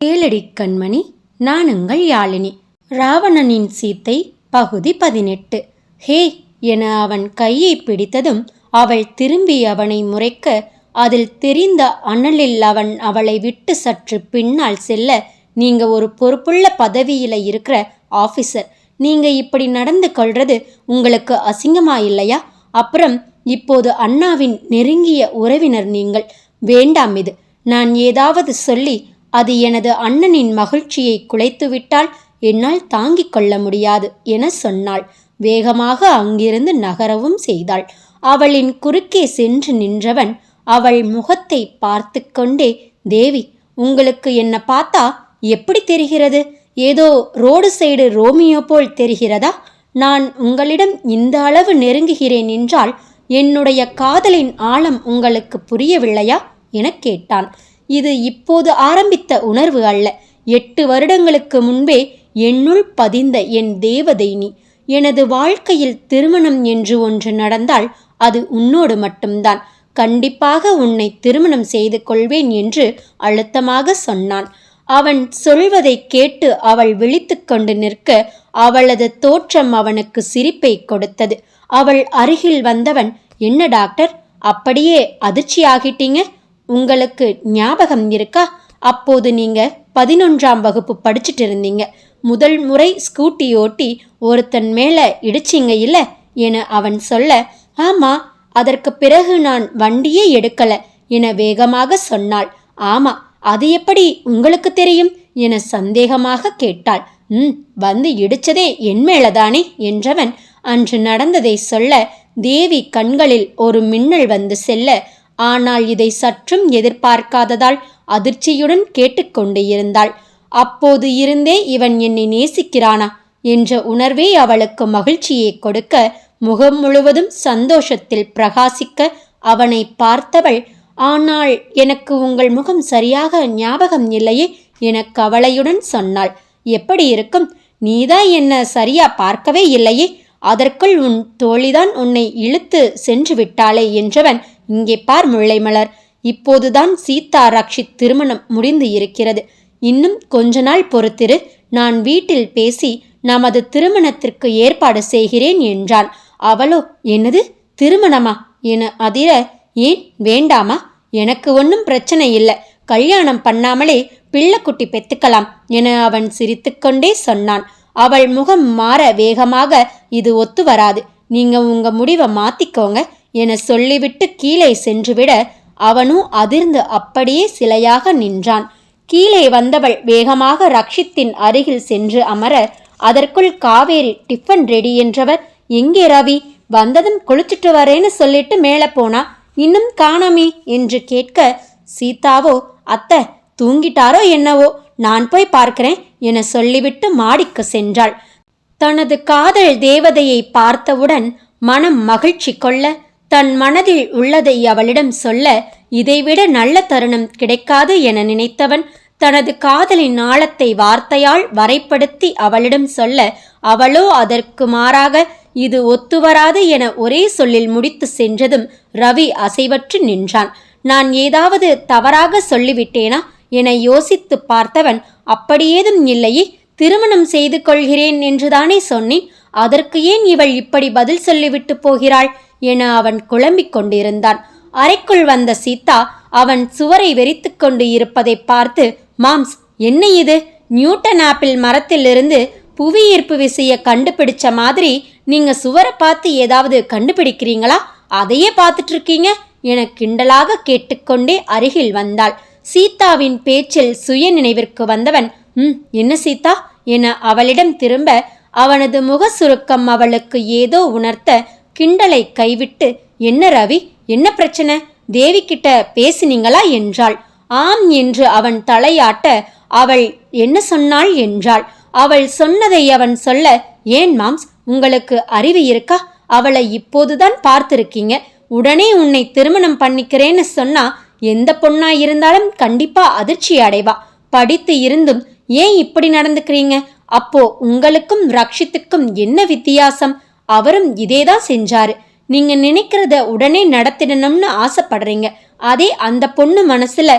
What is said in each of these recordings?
கேளடி கண்மணி நான் உங்கள் யாழினி. ராவணனின் சீத்தை பகுதி பதினெட்டு. ஹே! என அவன் கையை பிடித்ததும் அவள் திரும்பி அவனை முறைக்க அதில் தெரிந்த அனலில் அவன் அவளை விட்டு சற்று பின்னால் செல்ல நீங்க ஒரு பொறுப்புள்ள பதவியில் இருக்கிற ஆஃபீஸர். நீங்க இப்படி நடந்து கொள்றது உங்களுக்கு அசிங்கமா இல்லையா? அப்புறம் இப்போது அண்ணாவின் நெருங்கிய உறவினர் நீங்கள். வேண்டாம் இது. நான் ஏதாவது சொல்லி அது எனது அண்ணனின் மகிழ்ச்சியை குலைத்துவிட்டால் என்னால் தாங்கிக் கொள்ள முடியாது என சொன்னாள். வேகமாக அங்கிருந்து நகரவும் செய்தாள். அவளின் குறுக்கே சென்று நின்றவன் அவள் முகத்தை பார்த்து கொண்டே தேவி உங்களுக்கு என்ன பார்த்தா எப்படி தெரிகிறது? ஏதோ ரோடு சைடு ரோமியோ போல் தெரிகிறதா? நான் உங்களிடம் இந்த அளவு நெருங்குகிறேன் என்றால் என்னுடைய காதலின் ஆழம் உங்களுக்கு புரியவில்லையா? எனக் கேட்டான். இது இப்போது ஆரம்பித்த உணர்வு அல்ல. எட்டு வருடங்களுக்கு முன்பே என்னுள் பதிந்த என் தேவதை நீ எனது வாழ்க்கையில் திருமணம் என்று ஒன்று நடந்தால் அது உன்னோடு மட்டும்தான். கண்டிப்பாக உன்னை திருமணம் செய்து கொள்வேன் என்று அழுத்தமாக சொன்னான். அவன் சொல்வதை கேட்டு அவள் விழித்து கொண்டு நிற்க அவளது தோற்றம் அவனுக்கு சிரிப்பை கொடுத்தது. அவள் அருகில் வந்தவன் என்ன டாக்டர் அப்படியே அதிர்ச்சி ஆகிட்டீங்க உங்களுக்கு ஞாபகம் இருக்கா? அப்போது நீங்க பதினொன்றாம் வகுப்பு படிச்சுட்டு இருந்தீங்க. முதல் முறை ஸ்கூட்டி ஓட்டி ஒருத்தன் மேல இடிச்சிங்க இல்ல? என அவன் சொல்ல ஆமா அதற்கு பிறகு நான் வண்டியே எடுக்கல என வேகமாக சொன்னாள். ஆமா அது எப்படி உங்களுக்கு தெரியும்? என சந்தேகமாக கேட்டாள். ம் வந்து இடிச்சதே என் மேலதானே என்றவன் அன்று நடந்ததை சொல்ல தேவி கண்களில் ஒரு மின்னல் வந்து செல்ல ஆனால் இதை சற்றும் எதிர்பார்க்காததால் அதிர்ச்சியுடன் கேட்டுக்கொண்டு இருந்தாள். அப்போது இருந்தே இவன் என்னை நேசிக்கிறானா என்ற உணர்வே அவளுக்கு மகிழ்ச்சியை கொடுக்க முகம் முழுவதும் சந்தோஷத்தில் பிரகாசிக்க அவனை பார்த்தவள் ஆனால் எனக்கு உங்கள் முகம் சரியாக ஞாபகம் இல்லையே என கவலையுடன் சொன்னாள். எப்படி இருக்கும்? நீதான் என்ன சரியா பார்க்கவே இல்லையே. அதற்குள் உன் தோழிதான் உன்னை இழுத்து சென்று விட்டாளே என்றவன் இங்கே பார் முல்லைமலர். இப்போதுதான் சீதா ராட்சி திருமணம் முடிந்து இருக்கிறது. இன்னும் கொஞ்ச நாள் பொறுத்திரு நான் வீட்டில் பேசி நமது திருமணத்திற்கு ஏற்பாடு செய்கிறேன் என்றான் அவளோ என்னது? திருமணமா? என அதிர ஏன்? வேண்டாமா? எனக்கு ஒன்றும் பிரச்சனை இல்லை. கல்யாணம் பண்ணாமலே பிள்ளைக்குட்டி பெத்துக்கலாம் என அவன் சிரித்துக்கொண்டே சொன்னான். அவள் முகம் மாற வேகமாக இது ஒத்து வராது. நீங்க உங்க முடிவை மாத்திக்கோங்க. என சொல்லிவிட்டு கீழே சென்றுவிட அவனும் அதிர்ந்து அப்படியே சிலையாக நின்றான். கீழே வந்தவள் வேகமாக ரக்ஷித்தின் அருகில் சென்று அமர அதற்குள் காவேரி டிஃபன் ரெடி என்றவர் எங்கே ரவி? வந்ததும் குளிச்சுட்டு வரேன்னு சொல்லிட்டு மேலே போனா இன்னும் காணாமே என்று கேட்க சீதாவோ அத்தை தூங்கிட்டாரோ என்னவோ? நான் போய் பார்க்கிறேன் என சொல்லிவிட்டு மாடிக்கு சென்றாள். தனது காதல் தேவதையை பார்த்தவுடன் மனம் மகிழ்ச்சி கொள்ள தன் மனதில் உள்ளதை அவளிடம் சொல்ல இதைவிட நல்ல தருணம் கிடைக்காது என நினைத்தவன் தனது காதலின் ஆழத்தை வார்த்தையால் வரைப்படுத்தி அவளிடம் சொல்ல அவளோ அதற்கு மாறாக இது ஒத்துவராது என ஒரே சொல்லில் முடித்து சென்றதும் ரவி அசைவற்று நின்றான். நான் ஏதாவது தவறாக சொல்லிவிட்டேனா? என யோசித்து பார்த்தவன் அப்படியேதும் இல்லையே திருமணம் செய்து கொள்கிறேன் என்றுதானே சொன்னேன். அதற்கு ஏன் இவள் இப்படி பதில் சொல்லிவிட்டு போகிறாள்? என அவன் குழம்பிக் கொண்டிருந்தான். அறைக்குள் வந்த சீதா அவன் சுவரை வெறித்து கொண்டு இருப்பதை பார்த்து மாம்ஸ் என்ன இது? நியூட்டன் ஆப்பிள் மரத்திலிருந்து புவி ஈர்ப்பு விசைய கண்டுபிடிச்ச மாதிரி நீங்க சுவரை பார்த்து ஏதாவது கண்டுபிடிக்கிறீங்களா? அதையே பார்த்துட்டு இருக்கீங்க? என கிண்டலாக கேட்டுக்கொண்டே அருகில் வந்தாள். சீதாவின் பேச்சில் சுய நினைவிற்கு வந்தவன் ம் என்ன சீதா? என அவளிடம் திரும்ப அவனது முக சுருக்கம் அவளுக்கு ஏதோ உணர்த்த கிண்டலை கைவிட்டு என்ன ரவி? என்ன பிரச்சனை? தேவி கிட்ட பேசினீங்களா? என்றாள். ஆம் என்று அவன் தலையாட்ட அவள் என்ன சொன்னாள்? என்றாள். அவள் சொன்னதை அவன் சொல்ல ஏன் மாம்ஸ் உங்களுக்கு அறிவு இருக்கா? அவளை இப்போதுதான் பார்த்திருக்கீங்க. உடனே உன்னை திருமணம் பண்ணிக்கிறேன்னு சொன்னா எந்த பொண்ணா இருந்தாலும் கண்டிப்பா அதிர்ச்சி அடைவா. படித்து இருந்தும் ஏன் இப்படி நடந்துக்கிறீங்க? அப்போ உங்களுக்கும் ரக்ஷித்துக்கும் என்ன வித்தியாசம்? அவரும் இதே தான் செஞ்சாரு. நீங்க நினைக்கிறத உடனே நடத்திடணும்னு ஆசைப்படுறீங்க. அதே அந்த பொண்ணு மனசுல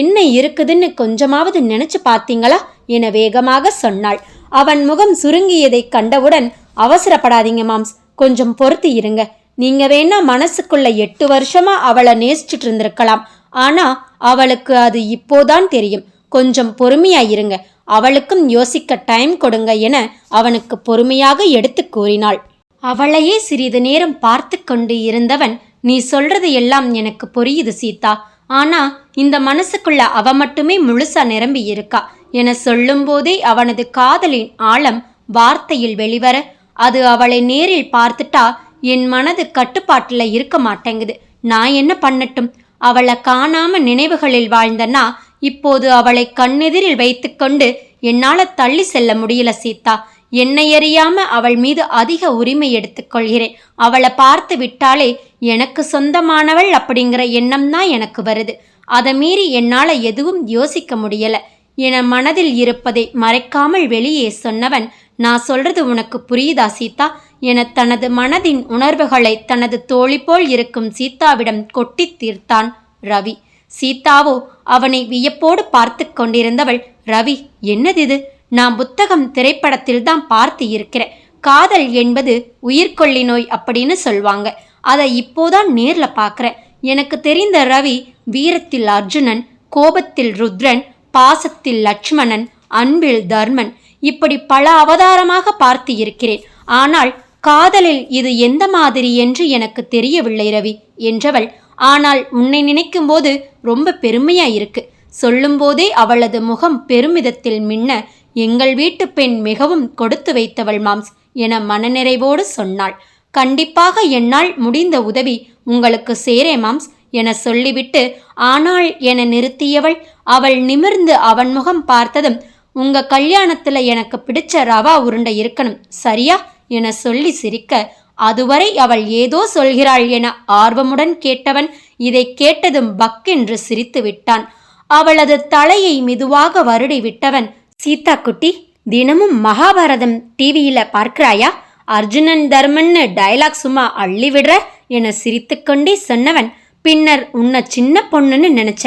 என்ன இருக்குதுன்னு கொஞ்சமாவது நினைச்சு பார்த்தீங்களா? என வேகமாக சொன்னாள். அவன் முகம் சுருங்கியதை கண்டவுடன் அவசரப்படாதீங்க மாம்ஸ் கொஞ்சம் பொறுத்து இருங்க. நீங்க வேணா மனசுக்குள்ள எட்டு வருஷமா அவளை நேசிச்சிட்டு இருந்திருக்கலாம். ஆனா அவளுக்கு அது இப்போதான் தெரியும். கொஞ்சம் பொறுமையா இருங்க. அவளுக்கும் யோசிக்க டைம் கொடுங்க என அவனுக்கு பொறுமையாக எடுத்து கூறினாள். அவளையே சிறிது நேரம் பார்த்து கொண்டு இருந்தவன் நீ சொல்றது எல்லாம் எனக்கு புரியுது சீதா. ஆனா இந்த மனசுக்குள்ள அவ மட்டுமே முழுசா நிரம்பி இருக்கா என சொல்லும்போதே அவனது காதலின் ஆழம் வார்த்தையில் வெளிவர அது அவளை நேரில் பார்த்துட்டா என் மனது கட்டுப்பாட்டில் இருக்க மாட்டேங்குது. நான் என்ன பண்ணட்டும்? அவளை காணாம நினைவுகளில் வாழ்ந்தனா இப்போது அவளை கண்ணெதிரில் வைத்துக்கொண்டு என்னால தள்ளி செல்ல முடியல சீதா. என்னை அறியாம அவள் மீது அதிக உரிமை எடுத்துக்கொள்கிறேன் அவளை பார்த்து விட்டாலே எனக்கு சொந்தமானவள் அப்படிங்கிற எண்ணம் தான் எனக்கு வருது. அதை மீறி என்னால் எதுவும் யோசிக்க முடியல. என மனதில் இருப்பதை மறைக்காமல் வெளியே சொன்னவன் நான் சொல்றது உனக்கு புரியுதா சீதா? என தனது மனதின் உணர்வுகளை தனது தோழி போல் இருக்கும் சீதாவிடம் கொட்டித் தீர்த்தான் ரவி. சீதாவோ அவனை வியப்போடு பார்த்து கொண்டிருந்தவள் ரவி என்னது இது? நான் புத்தகம் திரைப்படத்தில் தான் பார்த்து இருக்கிறேன். காதல் என்பது உயிர்கொல்லி நோய் அப்படின்னு சொல்வாங்க. அதை இப்போதான் நேரில் பார்க்குறேன் எனக்கு தெரிந்த ரவி வீரத்தில் அர்ஜுனன் கோபத்தில் ருத்ரன் பாசத்தில் லட்சுமணன் அன்பில் தர்மன் இப்படி பல அவதாரமாக பார்த்து இருக்கிறேன். ஆனால் காதலில் இது எந்த மாதிரி என்று எனக்கு தெரியவில்லை ரவி என்றவள். ஆனால் உன்னை நினைக்கும்போது ரொம்ப பெருமையா இருக்கு. சொல்லும்போதே அவளது முகம் பெருமிதத்தில் மின்ன எங்கள் வீட்டு பெண் மிகவும் கொடுத்து வைத்தவள் மாம்ஸ் என மனநிறைவோடு சொன்னாள். கண்டிப்பாக என்னால் முடிந்த உதவி உங்களுக்கு சேரே மாம்ஸ் என சொல்லிவிட்டு ஆனால் என நிறுத்தியவள் அவள் நிமிர்ந்து அவன் முகம் பார்த்ததும் உங்க கல்யாணத்துல எனக்கு பிடிச்ச ரவா உருண்டை இருக்கணும் சரியா? என சொல்லி சிரிக்க அதுவரை அவள் ஏதோ சொல்கிறாள் என ஆர்வமுடன் கேட்டவன் இதை கேட்டதும் பக்கென்று சிரித்து விட்டான். அவளது தலையை மெதுவாக வருடி விட்டவன் சீதா குட்டி தினமும் மகாபாரதம் டிவியில பார்க்கிறாயா? அர்ஜுனன் தர்மன்னு டயலாக் சும்மா அள்ளி விடுற என சிரித்துக்கொண்டே சொன்னவன் பின்னர் உன்னை சின்ன பொண்ணுன்னு நினைச்ச.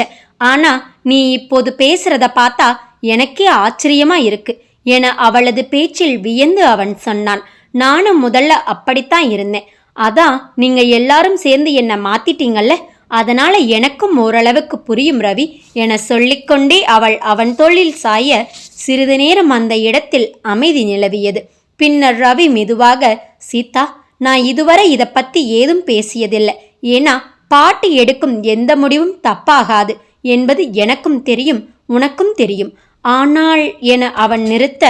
ஆனா நீ இப்போது பேசுறத பார்த்தா எனக்கே ஆச்சரியமா இருக்கு என அவளது பேச்சில் வியந்து அவன் சொன்னான். நானும் முதல்ல அப்படித்தான் இருந்தேன். அதான் நீங்க எல்லாரும் சேர்ந்து என்னை மாத்திட்டீங்கல்ல? அதனால எனக்கும் ஓரளவுக்கு புரியும் ரவி என சொல்லிக்கொண்டே அவள் அவன் தோளில் சாய சிறிது நேரம் அந்த இடத்தில் அமைதி நிலவியது. பின்னர் ரவி மெதுவாக சீதா நான் இதுவரை இதை பற்றி ஏதும் பேசியதில்லை. ஏன்னா பாட்டி எடுக்கும் எந்த முடிவும் தப்பாகாது. என்பது எனக்கும் தெரியும் உனக்கும் தெரியும். ஆனால் என அவன் நிறுத்த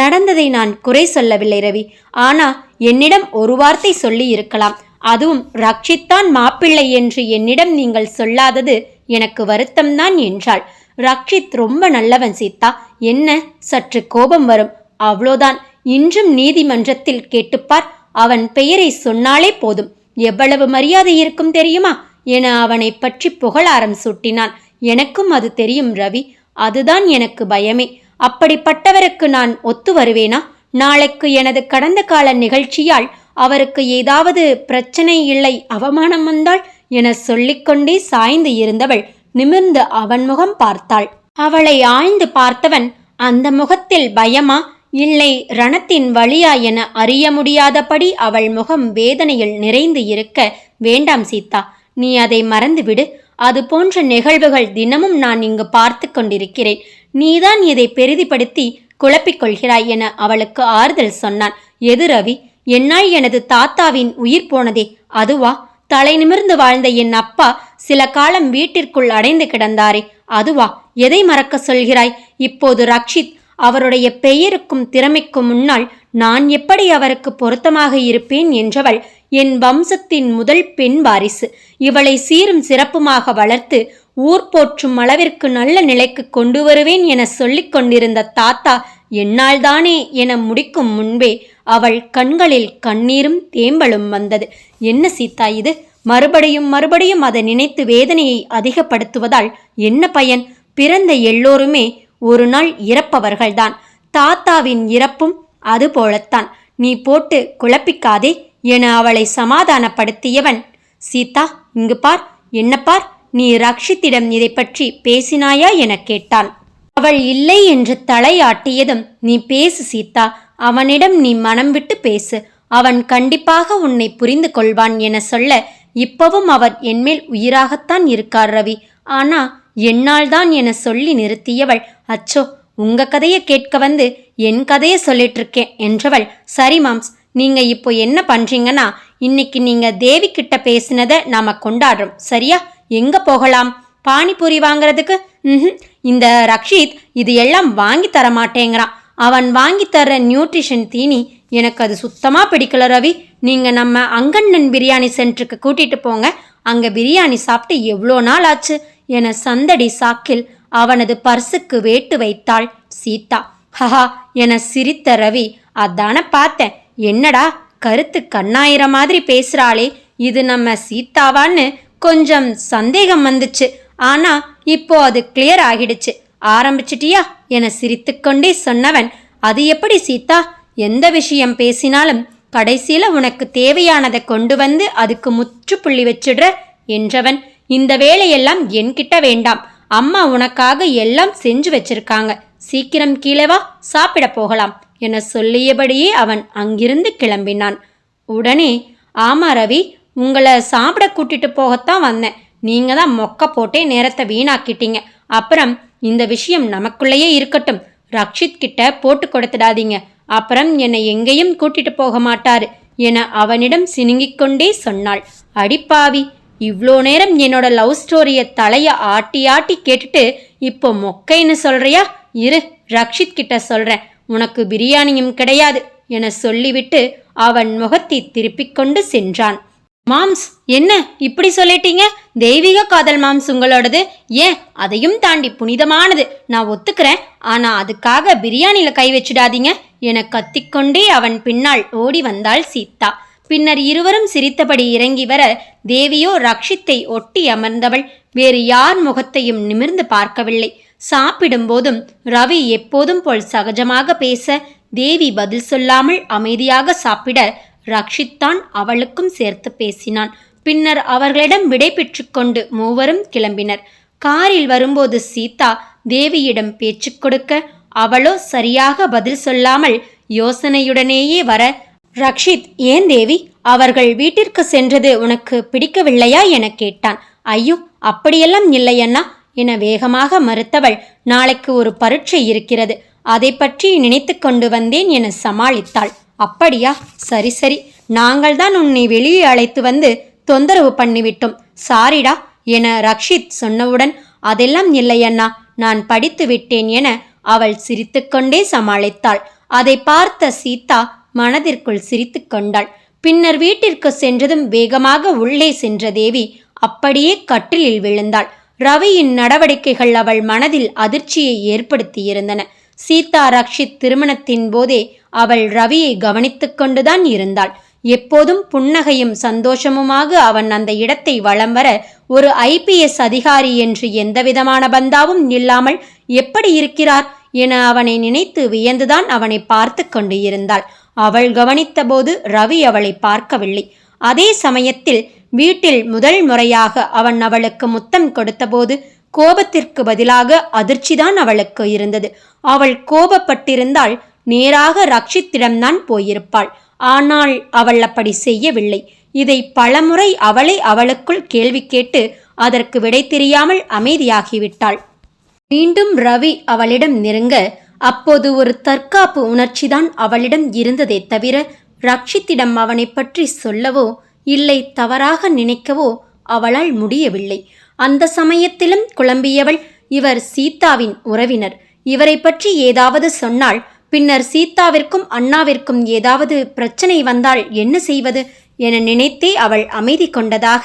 நடந்ததை நான் குறை சொல்லவில்லை ரவி. ஆனா என்னிடம் ஒரு வார்த்தை சொல்லி இருக்கலாம். அதுவும் ரக்ஷித்தான் மாப்பிள்ளை என்று என்னிடம் நீங்கள் சொல்லாதது எனக்கு வருத்தம்தான் என்றாள். ரக்ஷித் ரொம்ப நல்லவன் சீதா. என்ன? சற்று கோபம் வரும். அவ்வளோதான். இன்றும் நீதிமன்றத்தில் கேட்டுப்பார். அவன் பெயரை சொன்னாலே போதும். எவ்வளவு மரியாதை இருக்கும் தெரியுமா? என அவனை பற்றி புகழாரம் சூட்டினான். எனக்கும் அது தெரியும் ரவி. அதுதான் எனக்கு பயமே. அப்படிப்பட்டவருக்கு நான் ஒத்து வருவேனா? நாளைக்கு எனது கடந்த கால நிகழ்ச்சியால் அவருக்கு ஏதாவது பிரச்சனை இல்லை அவமானம் வந்தாள் என சொல்லிக்கொண்டே சாய்ந்து இருந்தவள் நிமிர்ந்து அவன் முகம் பார்த்தாள். அவளை ஆய்ந்து பார்த்தவன் அந்த முகத்தில் பயமா இல்லை ரணத்தின் வழியா என அறிய முடியாதபடி அவள் முகம் வேதனையில் நிறைந்து இருக்க வேண்டாம் சீதா. நீ அதை மறந்துவிடு. அது போன்ற நிகழ்வுகள் தினமும் நான் இங்கு பார்த்து கொண்டிருக்கிறேன். நீதான் இதை பெரிதிப்படுத்தி குழப்பிக் கொள்கிறாய் என அவளுக்கு ஆறுதல் சொன்னான். எது ரவி? என்னால் எனது தாத்தாவின் உயிர் போனதே. அதுவா? தலை நிமிர்ந்து வாழ்ந்த என் அப்பா சில காலம் வீட்டிற்குள் அடைந்து கிடந்தாரே. அதுவா எதை மறக்க சொல்கிறாய்? இப்போது ரக்ஷித் அவருடைய பெயருக்கும் திறமைக்கும் முன்னால் நான் எப்படி அவருக்கு பொருத்தமாக இருப்பேன் என்றவள் என் வம்சத்தின் முதல் பெண் வாரிசு. இவளை சீரும் சிறப்புமாக வளர்த்து ஊர் போற்றும் அளவிற்கு நல்ல நிலைக்கு கொண்டு வருவேன் என சொல்லிக் கொண்டிருந்த தாத்தா என்னால்தானே என முடிக்கும் முன்பே அவள் கண்களில் கண்ணீரும் தேம்பலும் வந்தது. என்ன சீதா இது? மறுபடியும் மறுபடியும் அதை நினைத்து வேதனையை அதிகப்படுத்துவதால் என்ன பயன்? பிறந்த எல்லோருமே ஒரு நாள் இறப்பவர்கள்தான். தாத்தாவின் இறப்பும் அது போலத்தான். நீ போட்டு குழப்பிக்காதே என அவளை சமாதானப்படுத்தியவன். சீதா இங்கு பார். என்ன பார்? நீ ரக்ஷித்திடம் இதை பற்றி பேசினாயா எனக் கேட்டான். அவள் இல்லை என்று தலையாட்டியதும் நீ பேசு சீதா. அவனிடம் நீ மனம் விட்டு பேசு. அவன் கண்டிப்பாக உன்னை புரிந்து கொள்வான் என சொல்ல இப்பவும் அவர் என்மேல் உயிராகத்தான் இருக்கார் ரவி. ஆனா என்னால் தான் என சொல்லி நிறுத்தியவள் அச்சோ உங்க கதையை கேட்க வந்து என் கதையை சொல்லிட்டு இருக்கேன் என்றவள் சரி மாம்ஸ் நீங்க இப்போ என்ன பண்றீங்கன்னா இன்னைக்கு நீங்க தேவி கிட்ட பேசினதை நாம கொண்டாடுறோம். சரியா? எங்க போகலாம்? பானிபூரி வாங்குறதுக்கு? ம்ஹும். இந்த ரக்ஷித் இது எல்லாம் வாங்கி தர மாட்டேங்கிறான் அவன் வாங்கி தர நியூட்ரிஷன் தீனி எனக்கு அது சுத்தமாக பிடிக்கல ரவி. நீங்கள் நம்ம அங்கண்ணன் பிரியாணி சென்டருக்கு கூட்டிகிட்டு போங்க. அங்கே பிரியாணி சாப்பிட்டு எவ்வளோ நாள் ஆச்சு? என சந்தடி சாக்கில் அவனது பர்சுக்கு வேட்டு வைத்தாள் சீதா. ஹஹா என சிரித்த ரவி அதான பார்த்தேன். என்னடா கருத்து கண்ணாயிர மாதிரி பேசுகிறாளே இது நம்ம சீதாவான்னு கொஞ்சம் சந்தேகம் வந்துச்சு. ஆனா இப்போ அது கிளியர் ஆகிடுச்சு. ஆரம்பிச்சிட்டியா? என சிரித்துக்கொண்டே சொன்னவன் அது எப்படி சீதா? எந்த விஷயம் பேசினாலும் கடைசியில் உனக்கு தேவையானதை கொண்டு வந்து அதுக்கு முற்றுப்புள்ளி வச்சிடுற என்றவன். இந்த வேலையெல்லாம் என்கிட்ட வேண்டாம். அம்மா உனக்காக எல்லாம் செஞ்சு வச்சிருக்காங்க. சீக்கிரம் கீழே வா சாப்பிட போகலாம் என சொல்லியபடியே அவன் அங்கிருந்து கிளம்பினான். உடனே ஆமா ரவி உங்களை சாப்பிட கூட்டிட்டு போகத்தான் வந்தேன். நீங்க தான் மொக்க போட்டே நேரத்தை வீணாக்கிட்டீங்க. அப்புறம் இந்த விஷயம் நமக்குள்ளேயே இருக்கட்டும். ரக்ஷித் கிட்ட போட்டு கொடுத்துடாதீங்க. அப்புறம் என்னை எங்கேயும் கூட்டிட்டு போக மாட்டார் என அவனிடம் சினுங்கிக் கொண்டே சொன்னாள் அடிப்பாவி இவ்வளோ நேரம் என்னோட லவ் ஸ்டோரியை தலைய ஆட்டி ஆட்டி கேட்டுட்டு இப்போ மொக்கைன்னு சொல்றியா? இரு ரக்ஷித் கிட்ட சொல்றேன். உனக்கு பிரியாணியும் கிடையாது என சொல்லிவிட்டு அவன் முகத்தை திருப்பிக் கொண்டு சென்றான். மாம்ஸ் என்ன இப்படி சொல்லிட்டீங்க? தெய்வீக காதல் மாம்ஸ் உங்களோடது. ஏன்? அதையும் தாண்டி புனிதமானது. நான் ஒத்துக்கிறேன். ஆனா அதுக்காக பிரியாணியில கை வச்சிடாதீங்க. என கத்திக்கொண்டே அவன் பின்னால் ஓடி வந்தாள் சீதா பின்னர் இருவரும் சிரித்தபடி இறங்கி வர தேவியோ ரக்ஷித்தை ஒட்டி அமர்ந்தவள். வேறு யார் முகத்தையும் நிமிர்ந்து பார்க்கவில்லை. சாப்பிடும்போதும் ரவி எப்போதும் போல் சகஜமாக பேச தேவி பதில் சொல்லாமல் அமைதியாக சாப்பிட ரக்ஷித்தான் அவளுக்கும் சேர்த்து பேசினான். பின்னர் அவர்களிடம் விடை பெற்றுக்கொண்டு மூவரும் கிளம்பினர். காரில் வரும்போது சீதா தேவியிடம் பேச்சு கொடுக்க அவளோ சரியாக பதில் சொல்லாமல் யோசனையுடனேயே வர ரக்ஷித் ஏன் தேவி? அவர்கள் வீட்டிற்கு சென்றது உனக்கு பிடிக்கவில்லையா? என கேட்டான். ஐயோ அப்படியெல்லாம் இல்லையண்ணா என வேகமாக மறுத்தவள் நாளைக்கு ஒரு பரீட்சை இருக்கிறது. அதை பற்றி நினைத்து கொண்டு வந்தேன் என சமாளித்தாள். அப்படியா? சரி சரி. நாங்கள் தான் உன்னை வெளியே அழைத்து வந்து தொந்தரவு பண்ணிவிட்டோம். சாரிடா என ரக்ஷித் சொன்னவுடன் அதெல்லாம் இல்லையண்ணா. நான் படித்து விட்டேன் என அவள் சிரித்துக்கொண்டே சமாளித்தாள். அதை பார்த்த சீதா மனதிற்குள் சிரித்து கொண்டாள். பின்னர் வீட்டிற்கு சென்றதும் வேகமாக உள்ளே சென்ற தேவி அப்படியே கட்டிலில் விழுந்தாள். ரவியின் நடவடிக்கைகள் அவள் மனதில் அதிர்ச்சியை ஏற்படுத்தியிருந்தன. சீதா ரக்ஷித் திருமணத்தின் போதே அவள் ரவியை கவனித்துக் கொண்டுதான் இருந்தாள். எப்போதும் புன்னகையும் சந்தோஷமுமாக அவன் அந்த இடத்தை வலம் வர ஒரு ஐபிஎஸ் அதிகாரி என்று எந்தவிதமான பந்தாவும் இல்லாமல் எப்படி இருக்கிறார் என அவனை நினைத்து வியந்துதான் அவனை பார்த்து கொண்டு இருந்தாள். அவள் கவனித்தபோது ரவி அவளை பார்க்கவில்லை. அதே சமயத்தில் வீட்டில் முதல் முறையாக அவன் அவளுக்கு முத்தம் கொடுத்தபோது கோபத்திற்கு பதிலாக அதிர்ச்சிதான் அவளுக்கு இருந்தது. அவள் கோபப்பட்டிருந்தால் நேராக ரக்ஷித்திடம்தான் போயிருப்பாள். ஆனால் அவள் அப்படி செய்யவில்லை. இதை பலமுறை அவளை அவளுக்குள் கேள்வி கேட்டு அதற்கு விடை தெரியாமல் அமைதியாகிவிட்டாள். மீண்டும் ரவி அவளிடம் நெருங்க அப்போது ஒரு தற்காப்பு உணர்ச்சிதான் அவளிடம் இருந்ததே தவிர ரக்ஷித்திடம் அவனை பற்றி சொல்லவோ இல்லை தவறாக நினைக்கவோ அவளால் முடியவில்லை. அந்த சமயத்திலும் குழம்பியவள் இவர் சீதாவின் உறவினர். இவரை பற்றி ஏதாவது சொன்னால் பின்னர் சீதாவிற்கும் அண்ணாவிற்கும் ஏதாவது பிரச்சனை வந்தால் என்ன செய்வது என நினைத்தே அவள் அமைதி கொண்டதாக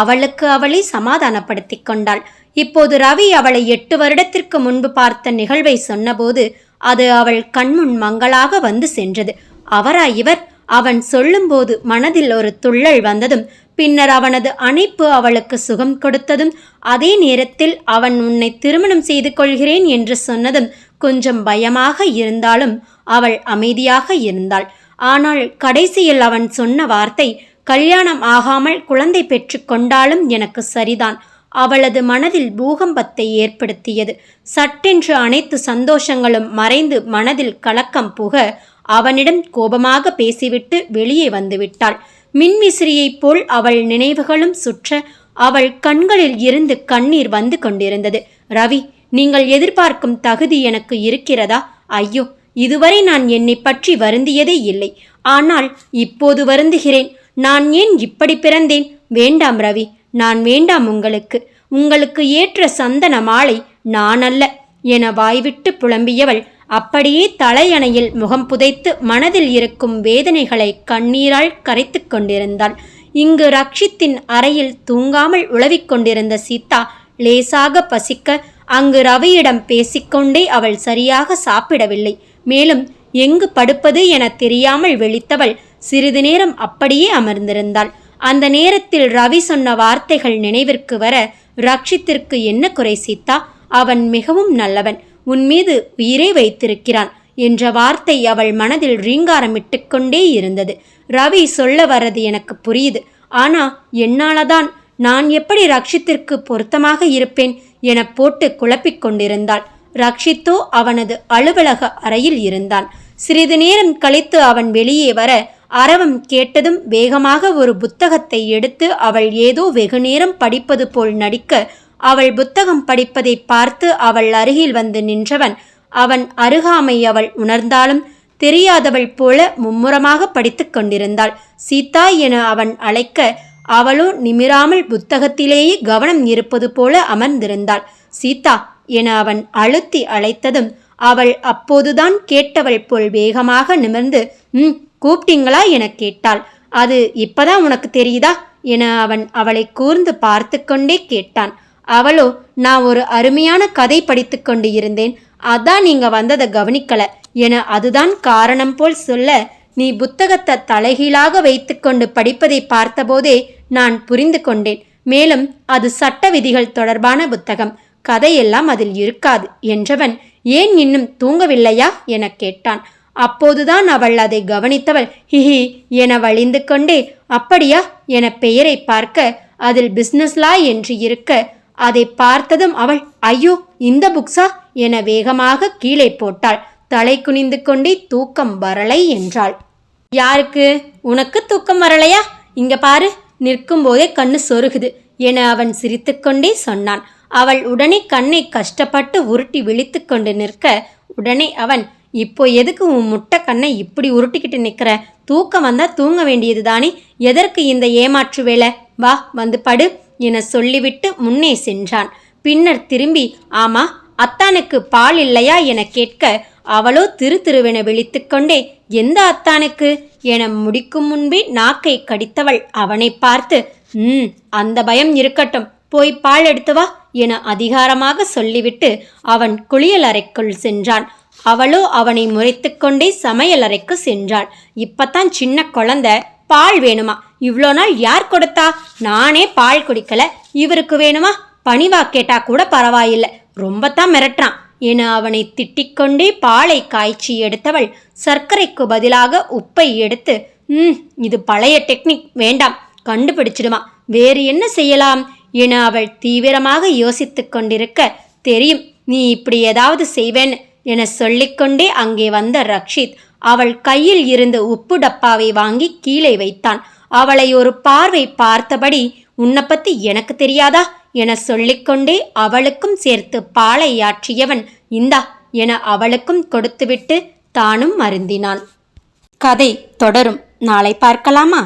அவளுக்கு அவளை சமாதானப்படுத்திக் கொண்டாள். இப்போது ரவி அவளை எட்டு வருடத்திற்கு முன்பு பார்த்த நிகழ்வை சொன்னபோது அது அவள் கண்முன் மங்களாக வந்து சென்றது. அவரா இவர்? அவன் சொல்லும்போது மனதில் ஒரு துள்ளல் வந்ததும் பின்னர் அவனது அணைப்பு அவளுக்கு சுகம் கொடுத்ததும் அதே நேரத்தில் அவன் உன்னை திருமணம் செய்து கொள்கிறேன் என்று சொன்னதும் கொஞ்சம் பயமாக இருந்தாலும் அவள் அமைதியாக இருந்தாள். ஆனால் கடைசியில் அவன் சொன்ன வார்த்தை கல்யாணம் ஆகாமல் குழந்தை பெற்று கொண்டாலும் எனக்கு சரிதான். அவளது மனதில் பூகம்பத்தை ஏற்படுத்தியது. சட்டென்று அனைத்து சந்தோஷங்களும் மறைந்து மனதில் கலக்கம் புக அவனிடம் கோபமாக பேசிவிட்டு வெளியே வந்துவிட்டாள். மின்விசிறியைப் போல் அவள் நினைவுகளும் சுற்ற அவள் கண்களில் இருந்து கண்ணீர் வந்து கொண்டிருந்தது. ரவி நீங்கள் எதிர்பார்க்கும் தகுதி எனக்கு இருக்கிறதா? ஐயோ இதுவரை நான் என்னை பற்றி வருந்தியதே இல்லை. ஆனால் இப்போது வருந்துகிறேன். நான் ஏன் இப்படி பிறந்தேன்? வேண்டாம் ரவி நான் வேண்டாம் உங்களுக்கு. உங்களுக்கு ஏற்ற சந்தன மாலை நான் அல்ல என வாய்விட்டு புலம்பியவள் அப்படியே தலையணையில் முகம் புதைத்து மனதில் இருக்கும் வேதனைகளை கண்ணீரால் கரைத்து கொண்டிருந்தாள். இங்கு ரக்ஷித்தின் அறையில் தூங்காமல் உழவிக் கொண்டிருந்த சீதா லேசாக பசிக்க அங்கு ரவியிடம் பேசிக்கொண்டே அவள் சரியாக சாப்பிடவில்லை. மேலும் எங்கு படுப்பது என தெரியாமல் விழித்தவள் சிறிது நேரம் அப்படியே அமர்ந்திருந்தாள். அந்த நேரத்தில் ரவி சொன்ன வார்த்தைகள் நினைவிற்கு வர ரக்ஷித்திற்கு என்ன குறை சீத்தா? அவன் மிகவும் நல்லவன். உன் மீது உயிரே வைத்திருக்கிறான் என்ற வார்த்தை அவள் மனதில் ரீங்காரமிட்டு கொண்டே இருந்தது. ரவி சொல்ல வர்றது எனக்கு புரியுது. ஆனா என்னாலதான்? நான் எப்படி ரக்ஷித்திற்கு பொருத்தமாக இருப்பேன்? என போட்டு குழப்பிக் கொண்டிருந்தாள். ரக்ஷித்தோ அவனது அலுவலக அறையில் இருந்தான். சிறிது நேரம் கழித்து அவன் வெளியே வர அரவம் கேட்டதும் வேகமாக ஒரு புத்தகத்தை எடுத்து அவள் ஏதோ வெகுநேரம் படிப்பது போல் நடிக்க அவள் புத்தகம் படிப்பதை பார்த்து அவள் அருகில் வந்து நின்றவன். அவன் அருகாமை அவள் உணர்ந்தாலும் தெரியாதவள் போல மும்முரமாக படித்து கொண்டிருந்தாள். சீதா என அவன் அழைக்க அவளோ நிமிராமல் புத்தகத்திலேயே கவனம் இருப்பது போல அமர்ந்திருந்தாள். சீதா என அவன் அழுத்தி அழைத்ததும் அவள் அப்போதுதான் கேட்டவள் போல் வேகமாக நிமிர்ந்து ம் கூப்பிட்டீங்களா? என கேட்டாள். அது இப்பதான் உனக்கு தெரியுதா? என அவன் அவளை கூர்ந்து பார்த்து கொண்டே கேட்டான். அவளோ நான் ஒரு அருமையான கதை படித்து கொண்டு இருந்தேன். அதான் நீங்க வந்ததை கவனிக்கல என அதுதான் காரணம் போல் சொல்ல நீ புத்தகத்தை தலைகீழாக வைத்துக்கொண்டு படிப்பதை பார்த்தபோதே நான் புரிந்து கொண்டேன். மேலும் அது சட்ட விதிகள் தொடர்பான புத்தகம். கதையெல்லாம் அதில் இருக்காது என்றவன் ஏன் இன்னும் தூங்கவில்லையா எனக் கேட்டான். அப்போதுதான் அவள் அதை கவனித்தவள் ஹிஹி என வழிந்து கொண்டே அப்படியா? என பெயரை பார்க்க அதில் பிஸ்னஸ்லா லா என்று இருக்க அதை பார்த்ததும் அவள் ஐயோ இந்த புக்ஸா என வேகமாக கீழே போட்டாள். தலை குனிந்து கொண்டே தூக்கம் வரலை என்றாள். யாருக்கு? உனக்கு தூக்கம் வரலையா? இங்க பாரு நிற்கும் போதே கண்ணு சொருகுது என அவன் சிரித்துக்கொண்டே சொன்னான். அவள் உடனே கண்ணை கஷ்டப்பட்டு உருட்டி விழித்து கொண்டு நிற்க உடனே அவன் இப்போ எதுக்கு உன் முட்டை கண்ணை இப்படி உருட்டிக்கிட்டு நிற்கிற? தூக்கம் வந்தா தூங்க வேண்டியது தானே? எதற்கு இந்த ஏமாற்று வேலை? வா வந்து படு என சொல்லிவிட்டு முன்னே சென்றான். பின்னர் திரும்பி ஆமா அத்தானுக்கு பால் இல்லையா? என கேட்க அவளோ திரு திருவென விழித்துக்கொண்டே எந்த அத்தானுக்கு? என முடிக்கும் முன்பே நாக்கை கடித்தவள் அவனை பார்த்து ம் அந்த பயம் இருக்கட்டும் போய் பால் எடுத்து வா என அதிகாரமாக சொல்லிவிட்டு அவன் குளியல் அறைக்குள் சென்றான். அவளோ அவனை முறைத்துக்கொண்டே சமையல் அறைக்கு சென்றாள். இப்பத்தான் சின்ன குழந்தை பால் வேணுமா? இவ்வளோ நாள் யார் கொடுத்தா? நானே பால் குடிக்கல இவருக்கு வேணுமா? பணிவா கேட்டா கூட பரவாயில்லை ரொம்பத்தான் மிரட்டுறான். என அவனை திட்டிக்கொண்டே பாலை காய்ச்சி எடுத்தவள் சர்க்கரைக்கு பதிலாக உப்பை எடுத்து ம் இது பழைய டெக்னிக் வேண்டாம் கண்டுபிடிச்சிடுமா வேறு என்ன செய்யலாம்? என அவள் தீவிரமாக யோசித்து கொண்டிருக்க தெரியும் நீ இப்படி ஏதாவது செய்வேன் என சொல்லிக்கொண்டே அங்கே வந்த ரக்ஷித் அவள் கையில் இருந்து உப்பு டப்பாவை வாங்கி கீழே வைத்தான். அவளை ஒரு பார்வை பார்த்தபடி உன்னை பத்தி எனக்கு தெரியாதா? என சொல்லிக்கொண்டே அவளுக்கும் சேர்த்து பாலை ஆற்றியவன் இந்தா என அவளுக்கும் கொடுத்துவிட்டு தானும் மருந்தினான் கதை தொடரும். நாளை பார்க்கலாமா?